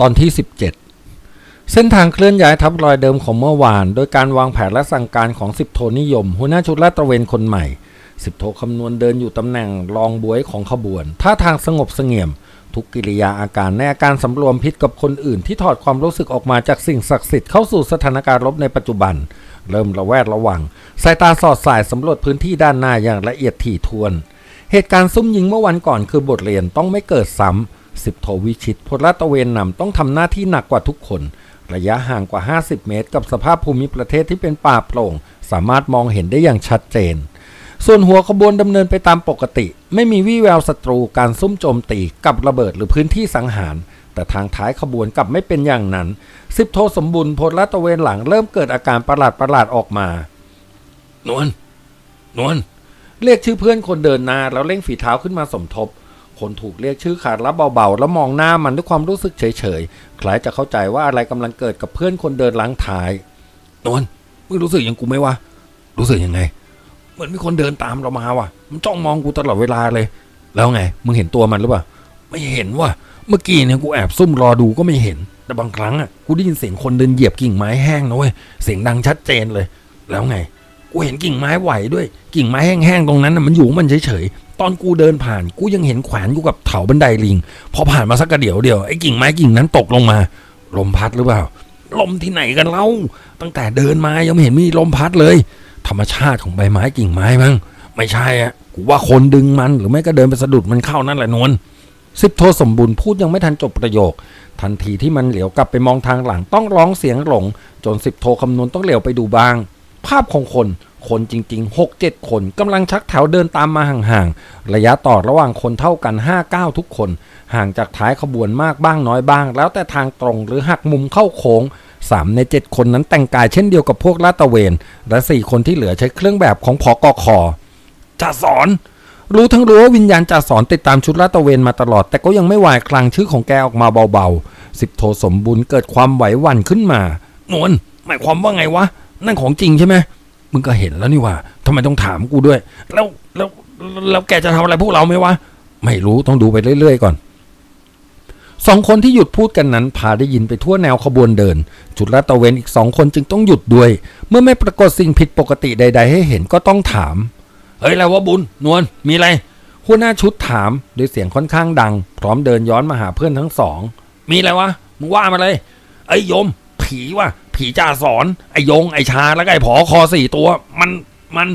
ตอนที่ 17 เส้นทางเคลื่อนย้ายทับรอยเดิมของเมื่อวาน โดยการวางแผนและสั่งการของสิบโทนิยม หัวหน้าชุดลาดตระเวนคนใหม่สิบโทคำนวณเดินอยู่ตำแหน่งรองบวยของขบวน ท่าทางสงบเสงี่ยม ทุกกิริยาอาการในอาการสำรวมพิษกับคนอื่นที่ถอดความรู้สึกออกมาจากสิ่งศักดิ์สิทธิ์เข้าสู่สถานการณ์รบในปัจจุบัน เริ่มระแวดระวัง สายตาสอดสายสำรวจพื้นที่ด้านหน้าอย่างละเอียดถี่ถ้วน เหตุการณ์ซุ่มยิงเมื่อวันก่อนคือบทเรียนต้องไม่เกิดซ้ำ สิบโทวิชิตพลรัตะเวนนำต้องทำหน้าที่หนักกว่าทุกคน ระยะห่างกว่า 50 เมตร กับสภาพภูมิประเทศที่เป็นป่าโปร่ง สามารถมองเห็นได้อย่างชัดเจน ส่วนหัวขบวนดำเนินไปตามปกติ ไม่มีวี่แววศัตรูการซุ่มโจมตีกับระเบิดหรือพื้นที่สังหาร แต่ทางท้ายขบวนกลับไม่เป็นอย่างนั้นสิบโทสมบูรณ์พลรัตะเวนหลังเริ่มเกิดอาการประหลาดประหลาดๆออกมานวลนวลเรียกชื่อเพื่อนคนเดินนาแล้วเร่งฝีเท้าขึ้นมาสมทบ คนถูกเรียกชื่อขาดรับเบาๆ แล้วมองหน้ามันด้วยความรู้สึกเฉยๆ คล้ายจะเข้าใจว่าอะไรกำลังเกิดกับเพื่อนคนเดินล้างท้ายนวลมึงรู้สึกอย่างกูไหมวะ รู้สึกยังไง เหมือนมีคนเดินตามเรามาว่ะ มันจ้องมองกูตลอดเวลาเลย แล้วไง มึงเห็นตัวมันหรือเปล่า ไม่เห็นว่ะ เมื่อกี้เนี่ยกูแอบซุ่มรอดูก็ไม่เห็น แต่บางครั้งอะ กูได้ยินเสียงคนเดินเหยียบกิ่งไม้แห้งนะเว้ย เสียงดังชัดเจนเลย แล้วไง กูเห็นกิ่งไม้ไหวด้วย กิ่งไม้แห้งๆตรงนั้นน่ะมันอยู่มันเฉย ตอนกูเดินผ่าน กูยังเห็นแขวนอยู่กับเถาบันไดลิง พอผ่านมาสักกระเดี๋ยวเดียวไอ้กิ่งไม้กิ่งนั้นตกลงมา ลมพัดหรือเปล่า ลมที่ไหนกันเล่า ตั้งแต่เดินมายังไม่เห็นมีลมพัดเลย ธรรมชาติของใบไม้กิ่งไม้มั้งไม่ใช่อะกูว่าคนดึงมันหรือไม่ก็เดินไปสะดุดมันเข้านั่นแหละนวลสิบโทสมบูรณ์พูดยังไม่ทันจบประโยค ทันทีที่มันเหลียวกลับไปมองทางหลังต้องร้องเสียงหลง จนสิบโทคำนวณต้องเหลียวไปดูบ้าง ภาพของคน คนจริงๆหกเจ็ดคนกำลังชักแถวเดินตามมาห่างๆ ระยะต่อระหว่างคนเท่ากันห้าเก้าทุกคน ห่างจากท้ายขบวนมากบ้างน้อยบ้าง แล้วแต่ทางตรงหรือหักมุมเข้าโค้งสามในเจ็ดคนนั้นแต่งกายเช่นเดียวกับพวกลาตะเวน และสี่คนที่เหลือใช้เครื่องแบบของพอกอคอจ่าสอน รู้ทั้งรู้ว่าวิญญาณจ่าสอนติดตามชุดลาตะเวนมาตลอด แต่ก็ยังไม่วายคลางชื่อของแกออกมาเบาๆสิบโทสมบูรณ์เกิดความไหวหวั่นขึ้นมานวลหมายความว่าไงวะนั่นของจริงใช่ไหม มึงก็เห็นแล้วนี่ว่าทำไมต้องถามกูด้วย แล้วแล้วแล้วแกจะทำอะไรพวกเราไหมวะไม่รู้ต้องดูไปเรื่อยๆก่อนสองคนที่หยุดพูดกันนั้นพาได้ยินไปทั่วแนวขบวนเดิน จุดลาดตะเวนอีกสองคนจึงต้องหยุดด้วย เมื่อไม่ปรากฏสิ่งผิดปกติใด ๆ ให้เห็นก็ต้องถาม เฮ้ยแล้ววะบุญนวลมีอะไรหัวหน้าชุดถามด้วยเสียงค่อนข้างดัง พร้อมเดินย้อนมาหาเพื่อนทั้งสอง มีอะไรวะมึงว่ามาเลยไอ้ยม ผีว่ะ ผีจ่าสอน ไอ้ยง ไอ้ชา แล้วก็ไอ้ผอคอสี่ตัว มันมัน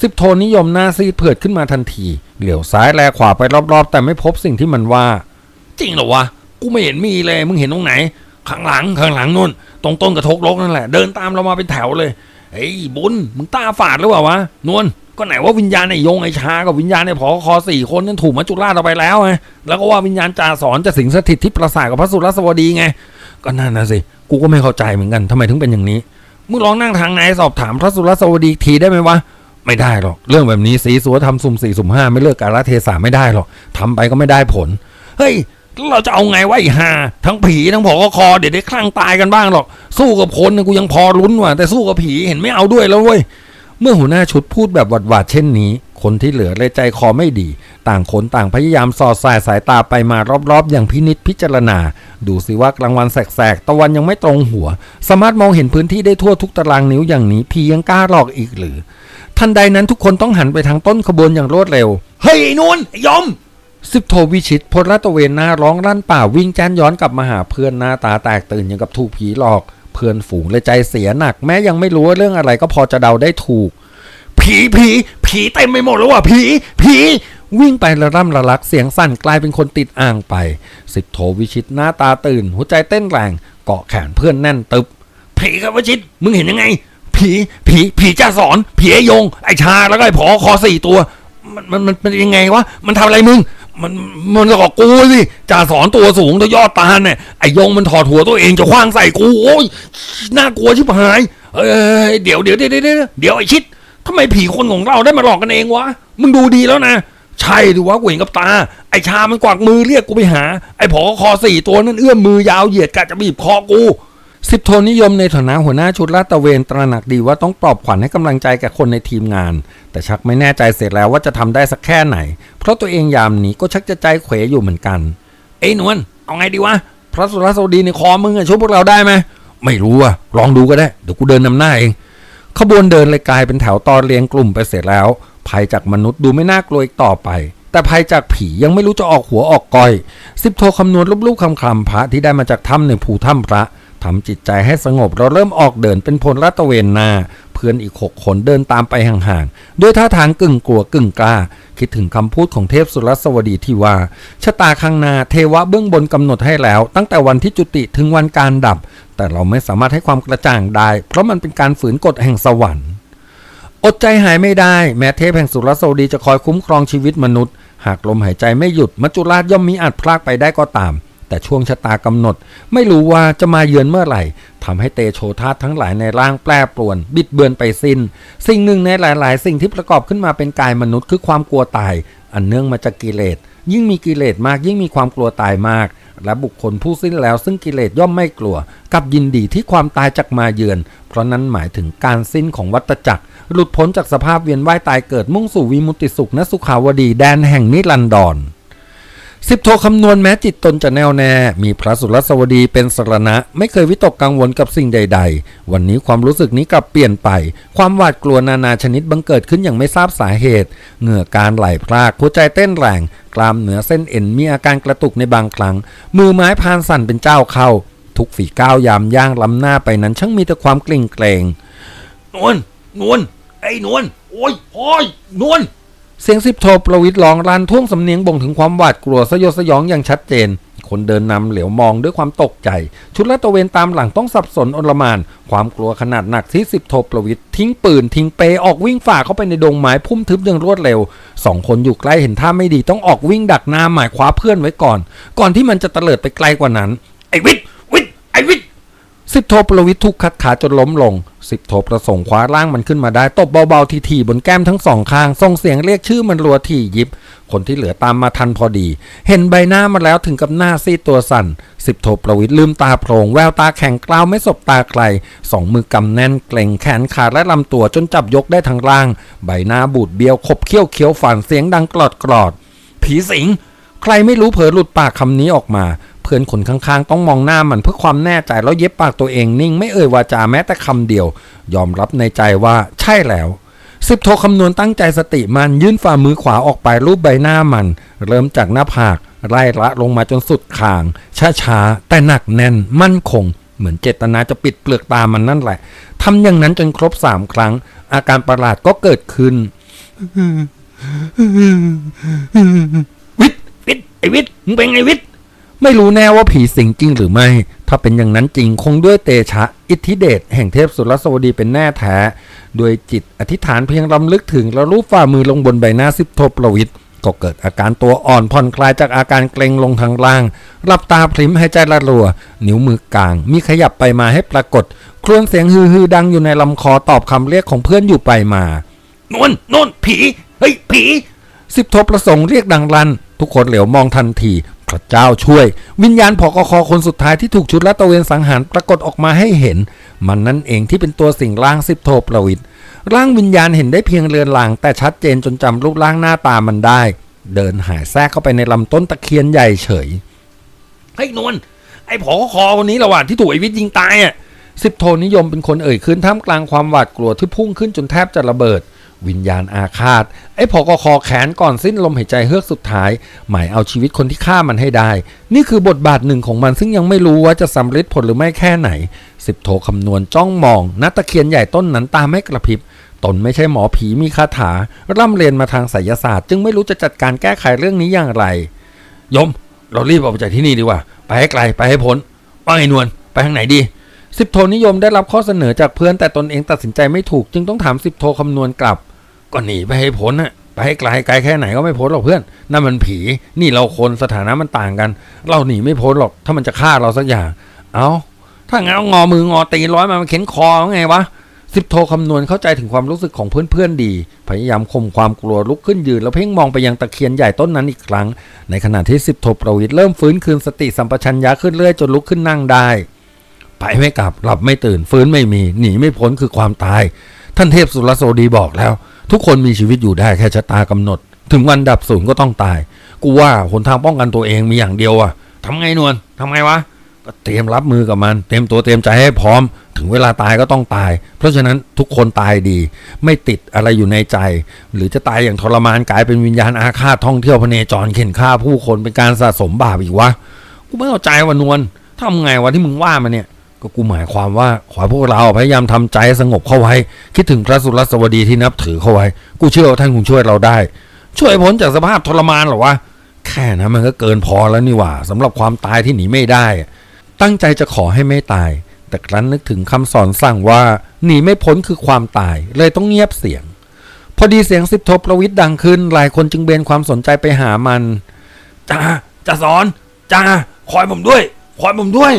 สิบโทนิยมหน้าซีดเผือดขึ้นมาทันที เหลียวซ้ายแลขวาไปรอบๆ แต่ไม่พบสิ่งที่มันว่า จริงเหรอวะ กูไม่เห็นมีเลย มึงเห็นตรงไหน ข้างหลัง ข้างหลังนู่น ตรงต้นกระทกลกนั่นแหละ เดินตามเรามาเป็นแถวเลย เฮ้ยบุญ มึงตาฝาดหรือเปล่าวะ นวล ก็ไหนว่าวิญญาณไอ้ยงไอ้ชา กับวิญญาณไอ้ผอคอสี่คนนั้นถูกมัจจุราชเอาไปแล้วไง แล้วก็ว่าวิญญาณจ่าสอนจะสิงสถิตที่ปราสาทกับพระสุรสวดีไง ก็นั่นนะสิ กูก็ไม่เข้าใจเหมือนกันทำไมถึงเป็นอย่างนี้ มึงลองนั่งทางไหนสอบถามพระสุรสวดีอีทีได้ไหมวะ ไม่ได้หรอก เรื่องแบบนี้สีสัวทำสุ่มสี่สุ่มห้าไม่เลือกกาลเทศะไม่ได้หรอกทำไปก็ไม่ได้ผล เฮ้ย เราจะเอาไงวะไอ้ห่าทั้งผีทั้งผอกคอเดี๋ยวได้คลั่งตายกันบ้างหรอก สู้กับคนกูยังพอลุ้นว่ะแต่สู้กับผีเห็นไม่เอาด้วยแล้วเว้ย เมื่อหัวหน้าชุดพูดแบบหวาดๆเช่นนี้ คนที่เหลือเลยใจคอไม่ดี ต่างคนต่างพยายามสอดสายสายตาไปมารอบๆ อย่างพินิษพิจารณา ดูสิว่ากลางวันแสกๆ ตะวันยังไม่ตรงหัว สามารถมองเห็นพื้นที่ได้ทั่วทุกตารางนิ้วอย่างนี้พียังกล้าหลอกอีกหรือ ทันใดนั้นทุกคนต้องหันไปทางต้นขบวนอย่างรวดเร็ว เฮ้ยไอ้นวลไอ้ยอมสิบโทวิชิตพลรัตระเวนหน้าร้องลั่นป่าวิ่งแจ้นย้อนกลับมาหาเพื่อนหน้าตาแตกตื่นอย่างกับถูกผีหลอก เพื่อนฝูงเลยใจเสียหนัก แม้ยังไม่รู้ว่าเรื่องอะไรก็พอจะเดาได้ถูก ผีผีผีเต็มไปหมดแล้วว่ะผีผีวิ่งไประร่ำระลักเสียงสั่นกลายเป็นคนติดอ่างไป สิบโทวิชิตหน้าตาตื่น หัวใจเต้นแรงเกาะแขนเพื่อนแน่นตึบผีครับวิชิต มึงเห็นยังไง ผีผีผีจ้าสอนผีไอยง ไอชาแล้วก็ไอผอคอสี่ตัว มันมันมันมันยังไงวะมันทำอะไรมึง มันมันหลอกกูสิจ่าสอนตัวสูงตัวยอดตาเนี่ยไอยงมันถอดหัวตัวเองจะคว้างใส่กูโอ้ยน่ากลัวชิบหาย เอ้ยเดี๋ยวเดี๋ยวเดี๋ยวเดี๋ยวเดี๋ยวไอชิด ไมผีคนของเราได้มาหลอกกันเองวะ มึงดูดีแล้วนะ ใช่ดูวะกูเห็นกับตา ไอชามันกวักมือเรียกกูไปหา ไอผอคอสี่ตัวนั่นเอื้อมมือยาวเหยียดกะจะบีบคอกูสิบโทนิยมในฐานะหัวหน้าชุดลาดตระเวนตระหนักดีว่าต้องปลอบขวัญให้กำลังใจแก่คนในทีมงาน แต่ชักไม่แน่ใจเสร็จแล้วว่าจะทำได้สักแค่ไหน เพราะตัวเองยามนี้ก็ชักจะใจเขวอยู่เหมือนกัน เอ้ยนวลเอาไงดีวะพระสุรสวดีในคอมึงอะช่วยพวกเราได้ไหมไม่รู้อะลองดูก็ได้เดี๋ยวกูเดินนำหน้าเอง ขบวนเดินเลยกลายเป็นแถวตอนเรียงกลุ่มไปเสร็จแล้ว ภัยจากมนุษย์ดูไม่น่ากลัวอีกต่อไป แต่ภัยจากผียังไม่รู้จะออกหัวออกก้อยสิบโทคำนวณรูปๆคำคำพระที่ได้มาจากถ้ำในภูถ้ำพระทำจิตใจให้สงบเราเริ่มออกเดินเป็นพลรัตเวนนา เพื่อนอีกหกคนเดินตามไปห่างๆ ด้วยท่าทางกึ่งกลัวกึ่งกล้า คิดถึงคำพูดของเทพสุรสวดีที่ว่า ชะตาข้างหน้าเทวะเบื้องบนกำหนดให้แล้ว ตั้งแต่วันที่จุติถึงวันการดับ แต่เราไม่สามารถให้ความกระจ่างได้ เพราะมันเป็นการฝืนกฎแห่งสวรรค์ อดใจหายไม่ได้ แม้เทพแห่งสุรสวดีจะคอยคุ้มครองชีวิตมนุษย์ หากลมหายใจไม่หยุดมัจจุราชย่อมมีอาจพลากไปได้ก็ตาม แต่ช่วงชะตากำหนด ไม่รู้ว่าจะมาเยือนเมื่อไหร่ทำให้เตโชธาทั้งหลายในร่างแปรปรวน บิดเบือนไปสิ้น สิ่งหนึ่งในหลาย ๆ สิ่งที่ประกอบขึ้นมาเป็นกายมนุษย์คือความกลัวตาย อันเนื่องมาจากกิเลส ยิ่งมีกิเลสมากยิ่งมีความกลัวตายมากและบุคคลผู้สิ้นแล้วซึ่งกิเลสย่อมไม่กลัว กับยินดีที่ความตายจักมาเยือน เพราะนั้นหมายถึงการสิ้นของวัฏจักร หลุดพ้นจากสภาพเวียนว่ายตายเกิดมุ่งสู่วิมุตติสุขณสุขาวดีแดนแห่งนิรันดร สิบโทคำนวณแม้จิตตนจะแน่วแน่ มีพระสุรสวดีเป็นสรณะ ไม่เคยวิตกกังวลกับสิ่งใด ๆ วันนี้ความรู้สึกนี้กลับเปลี่ยนไป ความหวาดกลัวนานาชนิดบังเกิดขึ้นอย่างไม่ทราบสาเหตุ เหงื่อการไหลพรากหัวใจเต้นแรงกล้ามเนื้อเส้นเอ็นมีอาการกระตุกในบางครั้ง มือไม้พานสั่นเป็นเจ้าเข้า ทุกฝีก้าวยามย่างล้ำหน้าไปนั้นช่างมีแต่ความกลิ่งเกรงนวลนวลไอ้นวลโอ้ยโอ้ยนวล เสียงสิบโทประวิตรร้องรันท่วงสำเนียงบ่งถึงความหวาดกลัวสยดสยองอย่างชัดเจน คนเดินนำเหลียวมองด้วยความตกใจ ชุดลาดตะเวนตามหลังต้องสับสนอนลมาน ความกลัวขนาดหนักที่สิบโทประวิตรทิ้งปืนทิ้งเปออกวิ่งฝ่าเข้าไปในดงไม้พุ่มทึบอย่างรวดเร็วสองคนอยู่ใกล้เห็นท่าไม่ดีต้องออกวิ่งดักหน้าหมายคว้าเพื่อนไว้ก่อน ก่อนที่มันจะเตลิดไปไกลกว่านั้น ไอ้วิทย์วิทย์ไอ้วิทย์ สิบโทประวิทย์ถูกขัดขาจนล้มลง สิบโทประสงค์คว้าร่างมันขึ้นมาได้ตบเบาๆทีๆบนแก้มทั้งสองข้างส่งเสียงเรียกชื่อมันรัวถี่ยิบ คนที่เหลือตามมาทันพอดี เห็นใบหน้ามันแล้วถึงกับหน้าซีดตัวสั่น สิบโทประวิทย์ลืมตาโพลงแววตาแข็งกร้าวไม่สบตาใครสองมือกำแน่นเกร็งแขนขาและลำตัวจนจับยกได้ทั้งร่าง ใบหน้าบูดเบี้ยวขบเคี้ยวเคี้ยวฝันเสียงดังกรอดกรอดผีสิงใครไม่รู้เผลอหลุดปากคำนี้ออกมา เพื่อนคนข้างๆ ต้องมองหน้ามันเพื่อความแน่ใจแล้วเย็บปากตัวเองนิ่งไม่เอ่ยวาจาแม้แต่คำเดียว ยอมรับในใจว่าใช่แล้วสิบโทคำนวณตั้งใจสติมันยื่นฝ่ามือขวาออกไปรูปใบหน้ามัน เริ่มจากหน้าผากไล่ละลงมาจนสุดคาง ช้าๆ แต่หนักแน่นมั่นคง เหมือนเจตนาจะปิดเปลือกตามันนั่นแหละทำอย่างนั้นจนครบสามครั้ง อาการประหลาดก็เกิดขึ้น วิทย์วิทย์ไอวิทย์มึงเป็นไงวิทย์ ไม่รู้แน่ว่าผีสิงจริงหรือไม่ ถ้าเป็นอย่างนั้นจริงคงด้วยเตชะ อิทธิเดชแห่งเทพสุรสวดีเป็นแน่แท้ โดยจิตอธิษฐานเพียงรำลึกถึงแล้วรูปฝ่ามือลงบนใบหน้าสิบโทประวิตรก็เกิดอาการตัวอ่อนผ่อนคลายจากอาการเกร็งลงทางล่างหลับตาพริมหายใจละรัว นิ้วมือกลาง มีขยับไปมาให้ปรากฏ ครวญเสียงฮือฮือดังอยู่ในลำคอตอบคำเรียกของเพื่อนอยู่ไปมานวลนวลผี เฮ้ยผี สิบโทประสงค์เรียกดังลั่นทุกคนเหลียวมองทันที พระเจ้าช่วย วิญญาณผอกคอคนสุดท้ายที่ถูกชุดละตะเวนสังหารปรากฏออกมาให้เห็น มันนั่นเองที่เป็นตัวสิ่งร่างสิบโทประวิตรร่างวิญญาณเห็นได้เพียงเรือนลางแต่ชัดเจนจนจำรูปร่างหน้าตามันได้ เดินหายแทรกเข้าไปในลำต้นตะเคียนใหญ่เฉยไอ้นวลไอ้ผอคอคนนี้ละว่ะที่ถูกไอ้วิทย์ยิงตายอะสิบโทนิยมเป็นคนเอ่ยขึ้นท่ามกลางความหวาดกลัวที่พุ่งขึ้นจนแทบจะระเบิด วิญญาณอาฆาต ไอ้พอกคอแขนก่อนสิ้นลมหายใจเฮือกสุดท้าย หมายเอาชีวิตคนที่ฆ่ามันให้ได้ นี่คือบทบาทหนึ่งของมันซึ่งยังไม่รู้ว่าจะสำเร็จผลหรือไม่แค่ไหน สิบโทคำนวณจ้องมองนัตะเคียนใหญ่ต้นนั้นตาไม่กระพริบตนไม่ใช่หมอผีมีคาถา ร่ำเรียนมาทางไสยศาสตร์ จึงไม่รู้จะจัดการแก้ไขเรื่องนี้อย่างไร ยม เรารีบออกจากที่นี่ดีกว่า ไปให้ไกลไปให้พ้นว่าไงนวลไปทางไหนดีสิบโทนิยมได้รับข้อเสนอจากเพื่อนแต่ตนเองตัดสินใจไม่ถูก จึงต้องถามสิบโทคำนวณกลับ ก็หนีไปให้พ้นนะไปให้ไกลไกลแค่ไหนก็ไม่พ้นหรอกเพื่อนนั่นมันผีนี่เราคนสถานะมันต่างกัน เราหนีไม่พ้นหรอก ถ้ามันจะฆ่าเราสักอย่าง เอาถ้างั้นเอางอมืองอตีนร้อยมามันเข็นคอไงวะสิบโทคำนวณเข้าใจถึงความรู้สึกของเพื่อนๆดี พยายามข่มความกลัวลุกขึ้นยืน แล้วเพ่งมองไปยังตะเคียนใหญ่ต้นนั้นอีกครั้ง ในขณะที่สิบโทประวิตรเริ่มฟื้นคืนสติสัมปชัญญะขึ้นเรื่อยจนลุกขึ้นนั่งได้ ไปไม่กลับหลับไม่ตื่นฟื้นไม่มี หนีไม่พ้นคือความตาย ท่านเทพสุรโสดีบอกแล้ว ทุกคนมีชีวิตอยู่ได้แค่ชะตากำหนด ถึงวันดับสูญก็ต้องตาย กูว่าหนทางป้องกันตัวเองมีอย่างเดียวอะทำไงนวลทำไงวะ ก็เตรียมรับมือกับมัน เตรียมตัวเตรียมใจให้พร้อม ถึงเวลาตายก็ต้องตาย เพราะฉะนั้นทุกคนตายดี ไม่ติดอะไรอยู่ในใจ หรือจะตายอย่างทรมานกลายเป็นวิญญาณอาฆาตท่องเที่ยวพเนจรเข็นฆ่าผู้คนเป็นการสะสมบาปอีกวะ กูไม่เข้าใจว่านวลทำไงวะที่มึงว่ามาเนี่ย ก็กูหมายความว่าขอพวกเราพยายามทำใจสงบเข้าไว้ คิดถึงพระสุรสวดีที่นับถือเข้าไว้ กูเชื่อว่าท่านคงช่วยเราได้ ช่วยพ้นจากสภาพทรมานหรอวะแค่นั้นมันก็เกินพอแล้วนี่หว่าสำหรับความตายที่หนีไม่ได้ ตั้งใจจะขอให้ไม่ตาย แต่ครั้นนึกถึงคำสอนสั่งว่าหนีไม่พ้นคือความตาย เลยต้องเงียบเสียง พอดีเสียงสิบโทประวิทย์ดังขึ้น หลายคนจึงเบนความสนใจไปหามันจ้าจะสอนจ้าคอยผมด้วยคอยผมด้วย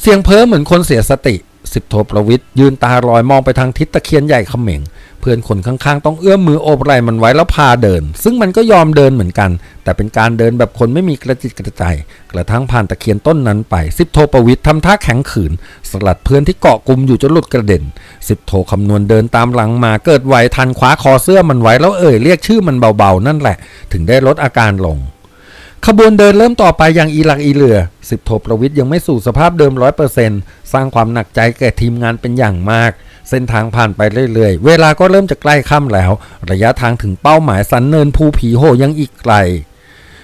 เสียงเพ้อเหมือนคนเสียสติ สิบโทประวิทย์ยืนตาลอยมองไปทางทิศตะเคียนใหญ่เขม่ง เพื่อนคนข้างๆ ต้องเอื้อมมือโอบไหล่มันไว้แล้วพาเดิน ซึ่งมันก็ยอมเดินเหมือนกัน แต่เป็นการเดินแบบคนไม่มีกระจิตกระใจ กระทั่งผ่านตะเคียนต้นนั้นไป สิบโทประวิทย์ทำท่าแข็งขืน สลัดเพื่อนที่เกาะกลุ่มอยู่จนหลุดกระเด็น สิบโทคำนวณเดินตามหลังมาเกิดไหวทันคว้าคอเสื้อมันไว้แล้วเอ่ยเรียกชื่อมันเบาๆนั่นแหละ ถึงได้ลดอาการลง ขบวนเดินเริ่มต่อไปอย่างอีหลักอีเหลือสิบโทประวิทย์ยังไม่สู่สภาพเดิมร้อยเปอร์เซ็นต์สร้างความหนักใจแก่ทีมงานเป็นอย่างมาก เส้นทางผ่านไปเรื่อยๆ เวลาก็เริ่มจะใกล้ค่ำแล้ว ระยะทางถึงเป้าหมายสันเนินภูผีโหยังอีกไกล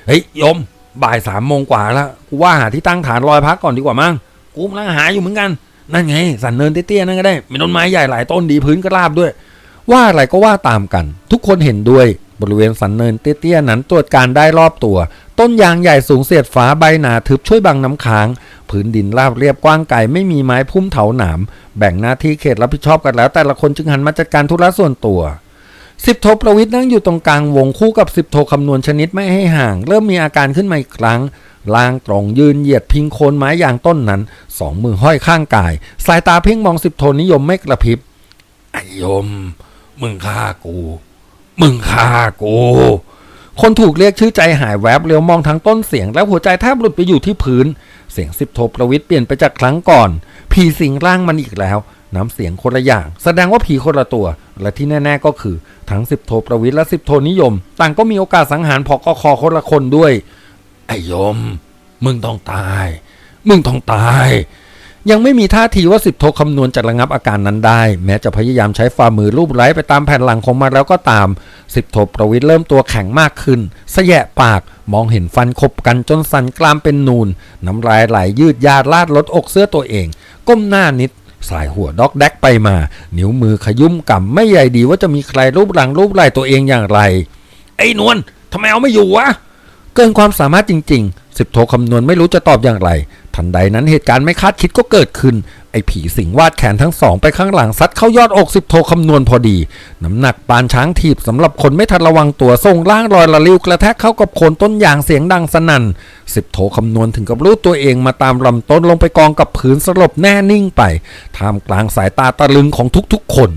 เฮ้ยยม บ่ายสามโมงกว่าแล้วกูว่าหาที่ตั้งฐานลอยพักก่อนดีกว่ามั้งกูกำลังหาอยู่เหมือนกัน นั่นไง สันเนินเตี้ยๆนั่นก็ได้มีต้นไม้ใหญ่หลายต้นดีพื้นก็ราบด้วย ว่าอะไรก็ว่าตามกัน ทุกคนเห็นด้วยบริเวณสันเนินเตี้ยๆนั้นตรวจการได้รอบตัว ต้นยางใหญ่สูงเสียดฟ้าใบหนาทึบช่วยบังน้ำค้าง พื้นดินราบเรียบกว้างไกลไม่มีไม้พุ่มเถาหนาม แบ่งหน้าที่เขตรับผิดชอบกันแล้ว แต่ละคนจึงหันมาจัดการธุระส่วนตัวสิบโทประวิทย์นั่งอยู่ตรงกลางวงคู่กับสิบโทคำนวณชนิดไม่ให้ห่าง เริ่มมีอาการขึ้นมาอีกครั้งลางตรงยืนเหยียดพิงโคนไม้ยางต้นนั้น สองมือห้อยข้างกาย สายตาเพ่งมองสิบโทนิยมไม่กระพริบไอยม มึงฆ่ากู มึงฆ่ากู คนถูกเรียกชื่อใจหายแวบเลี้ยวมองทางต้นเสียง แล้วหัวใจแทบหลุดไปอยู่ที่พื้น เสียงสิบโทประวิทย์เปลี่ยนไปจากครั้งก่อน ผีสิงร่างมันอีกแล้ว น้ำเสียงคนละอย่าง แสดงว่าผีคนละตัว และที่แน่ ๆก็คือ ทั้งสิบโทประวิทย์และสิบโทนิยม ต่างก็มีโอกาสสังหารพอกคอคนละคนด้วย ไอ้ยม มึงต้องตาย มึงต้องตาย ยังไม่มีท่าทีว่าสิบโทคำนวณจะระงับอาการนั้นได้ แม้จะพยายามใช้ฝ่ามือลูบไล้ไปตามแผ่นหลังของมันแล้วก็ตามสิบโทประวิทย์เริ่มตัวแข็งมากขึ้นสแยะปากมองเห็นฟันขบกันจนสันกรามเป็นนูน น้ำลายไหลยืดยาดลาดลดอกเสื้อตัวเอง ก้มหน้านิดสายหัวด็อกแดกไปมา นิ้วมือขยุ่มก่ำไม่ใหญ่ดีว่าจะมีใครรูปหลังรูปไหล่ตัวเองอย่างไร ไอ้นวลทำไมเอาไม่อยู่วะเกินความสามารถจริงๆสิบโทคำนวณไม่รู้จะตอบอย่างไร ทันใดนั้นเหตุการณ์ไม่คาดคิดก็เกิดขึ้น ไอ้ผีสิงวาดแขนทั้งสองไปข้างหลังซัดเข้ายอดอกสิบโทคำนวณพอดี น้ำหนักปานช้างถีบสำหรับคนไม่ทันระวังตัวส่งล่างลอยละลิ้วกระแทกเข้ากับโคนต้นยางเสียงดังสนั่นสิบโทคำนวณถึงกับรู้ตัวเองมาตามลำต้นลงไปกองกับพื้นสลบแน่นิ่งไปท่ามกลางสายตาตะลึงของทุกๆคน